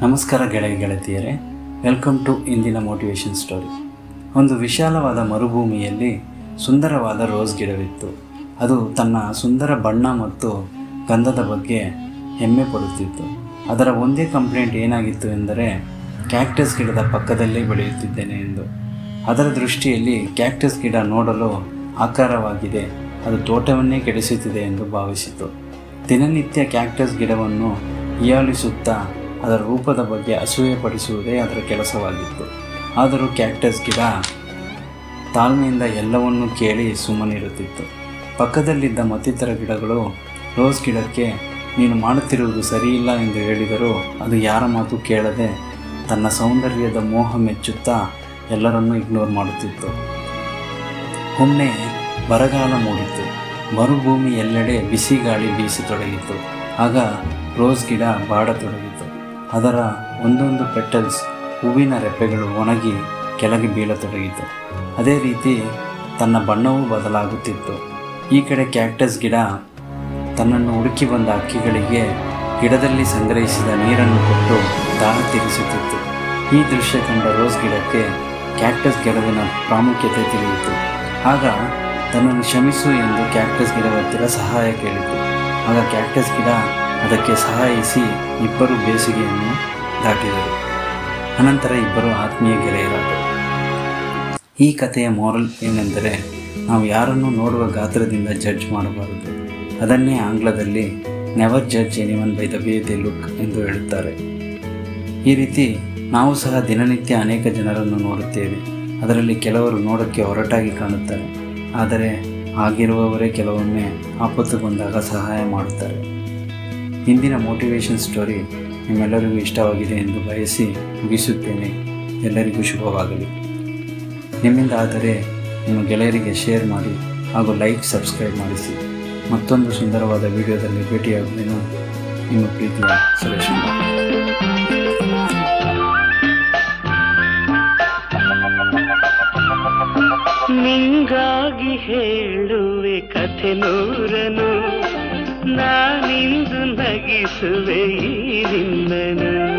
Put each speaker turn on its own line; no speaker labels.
ನಮಸ್ಕಾರ ಗೆಳೆಯ ಗೆಳತಿಯರೇ ವೆಲ್ಕಮ್ ಟು ಇಂದಿನ ಮೋಟಿವೇಶನ್ ಸ್ಟೋರಿ ಒಂದು ವಿಶಾಲವಾದ ಮರುಭೂಮಿಯಲ್ಲಿ ಸುಂದರವಾದ ರೋಸ್ ಗಿಡವಿತ್ತು. ಅದು ತನ್ನ ಸುಂದರ ಬಣ್ಣ ಮತ್ತು ಗಂಧದ ಬಗ್ಗೆ ಹೆಮ್ಮೆ ಪಡುತ್ತಿತ್ತು. ಅದರ ಒಂದೇ ಕಂಪ್ಲೇಂಟ್ ಏನಾಗಿತ್ತು ಎಂದರೆ ಕ್ಯಾಕ್ಟಸ್ ಗಿಡದ ಪಕ್ಕದಲ್ಲೇ ಬೆಳೆಯುತ್ತಿದ್ದೇನೆ ಎಂದು. ಅದರ ದೃಷ್ಟಿಯಲ್ಲಿ ಕ್ಯಾಕ್ಟಸ್ ಗಿಡ ನೋಡಲು ಆಕಾರವಾಗಿದೆ, ಅದು ತೋಟವನ್ನೇ ಕೆಡಿಸುತ್ತಿದೆ ಎಂದು ಭಾವಿಸಿತು. ದಿನನಿತ್ಯ ಕ್ಯಾಕ್ಟಸ್ ಗಿಡವನ್ನು ಹೀಯಾಳಿಸುತ್ತಾ ಅದರ ರೂಪದ ಬಗ್ಗೆ ಅಸೂಯೆ ಪಡಿಸುವುದೇ ಅದರ ಕೆಲಸವಾಗಿತ್ತು. ಆದರೂ ಕ್ಯಾಕ್ಟಸ್ ಗಿಡ ತಾಳ್ಮೆಯಿಂದ ಎಲ್ಲವನ್ನೂ ಕೇಳಿ ಸುಮ್ಮನಿರುತ್ತಿತ್ತು. ಪಕ್ಕದಲ್ಲಿದ್ದ ಮತ್ತಿತರ ಗಿಡಗಳು, ರೋಸ್ ಗಿಡಕ್ಕೆ ನೀನು ಮಾಡುತ್ತಿರುವುದು ಸರಿಯಿಲ್ಲ ಎಂದು ಹೇಳಿದರೂ ಅದು ಯಾರ ಮಾತು ಕೇಳದೆ ತನ್ನ ಸೌಂದರ್ಯದ ಮೋಹ ಮೆಚ್ಚುತ್ತಾ ಎಲ್ಲರನ್ನೂ ಇಗ್ನೋರ್ ಮಾಡುತ್ತಿತ್ತು. ಒಮ್ಮೆ ಬರಗಾಲ ಮೂಡಿತು ಮರುಭೂಮಿ ಎಲ್ಲೆಡೆ ಬಿಸಿ ಗಾಳಿ ಬೀಸತೊಡಗಿತು ಆಗ ರೋಸ್ ಗಿಡ ಬಾಡತೊಡಗಿತು. ಅದರ ಒಂದೊಂದು ಪೆಟಲ್ಸ್ ಹೂವಿನ ರೆಪ್ಪೆಗಳು ಒಣಗಿ ಕೆಳಗೆ ಬೀಳತೊಡಗಿತು. ಅದೇ ರೀತಿ ತನ್ನ ಬಣ್ಣವೂ ಬದಲಾಗುತ್ತಿತ್ತು. ಈ ಕಡೆ ಕ್ಯಾಕ್ಟಸ್ ಗಿಡ ತನ್ನನ್ನು ಹುಡುಕಿ ಬಂದ ಹಕ್ಕಿಗಳಿಗೆ ಗಿಡದಲ್ಲಿ ಸಂಗ್ರಹಿಸಿದ ನೀರನ್ನು ಕೊಟ್ಟು ದಾಹ ತೀರಿಸುತ್ತಿತ್ತು. ಈ ದೃಶ್ಯ ಕಂಡ ರೋಸ್ ಗಿಡಕ್ಕೆ ಕ್ಯಾಕ್ಟಸ್ ಗೆಲುವಿನ ಪ್ರಾಮುಖ್ಯತೆ ತಿಳಿಯಿತು. ಆಗ ತನ್ನನ್ನು ಕ್ಷಮಿಸು ಎಂದು ಕ್ಯಾಕ್ಟಸ್ ಹತ್ತಿರ ಸಹಾಯ ಕೇಳಿತು. ಆಗ ಕ್ಯಾಕ್ಟಸ್ ಗಿಡ ಅದಕ್ಕೆ ಸಹಾಯಿಸಿ ಇಬ್ಬರು ಬೇಸಿಗೆಯನ್ನು ದಾಟಿದರು. ಅನಂತರ ಇಬ್ಬರು ಆತ್ಮೀಯ ಗೆಳೆಯರಾದರು. ಈ ಕಥೆಯ ಮೋರಲ್ ಏನೆಂದರೆ, ನಾವು ಯಾರನ್ನು ನೋಡುವ ಗಾತ್ರದಿಂದ ಜಡ್ಜ್ ಮಾಡಬಾರದು. ಅದನ್ನೇ ಆಂಗ್ಲದಲ್ಲಿ never judge anyone by the way they look ಎಂದು ಹೇಳುತ್ತಾರೆ. ಈ ರೀತಿ ನಾವು ಸಹ ದಿನನಿತ್ಯ ಅನೇಕ ಜನರನ್ನು ನೋಡುತ್ತೇವೆ. ಅದರಲ್ಲಿ ಕೆಲವರು ನೋಡೋಕ್ಕೆ ಹೊರಟಾಗಿ ಕಾಣುತ್ತಾರೆ. ಆದರೆ, ಆಗಿರುವವರೇ ಕೆಲವೊಮ್ಮೆ ಆಪತ್ತು ಬಂದಾಗ ಸಹಾಯ ಮಾಡುತ್ತಾರೆ. ಇಂದಿನ ಮೋಟಿವೇಶನ್ ಸ್ಟೋರಿ ನಿಮ್ಮೆಲ್ಲರಿಗೂ ಇಷ್ಟವಾಗಿದೆ ಎಂದು ಬಯಸಿ ಮುಗಿಸುತ್ತೇನೆ. ಎಲ್ಲರಿಗೂ ಶುಭವಾಗಲಿ. ನಿಮ್ಮಿಂದ ಆದರೆ ನಿಮ್ಮ ಗೆಳೆಯರಿಗೆ ಶೇರ್ ಮಾಡಿ ಹಾಗೂ ಲೈಕ್ ಸಬ್ಸ್ಕ್ರೈಬ್ ಮಾಡಿಸಿ. ಮತ್ತೊಂದು ಸುಂದರವಾದ ವಿಡಿಯೋದಲ್ಲಿ ಭೇಟಿಯಾಗುವುದೇನು ನಿಮ್ಮ ಪ್ರೀತಿಯ
ನಿಂಗಾಗಿ ಹೇಳುವೆ ಕಥೆ ನೂರನು. ನಗಿಸುವೆ ಈ ನಿನ್ನನು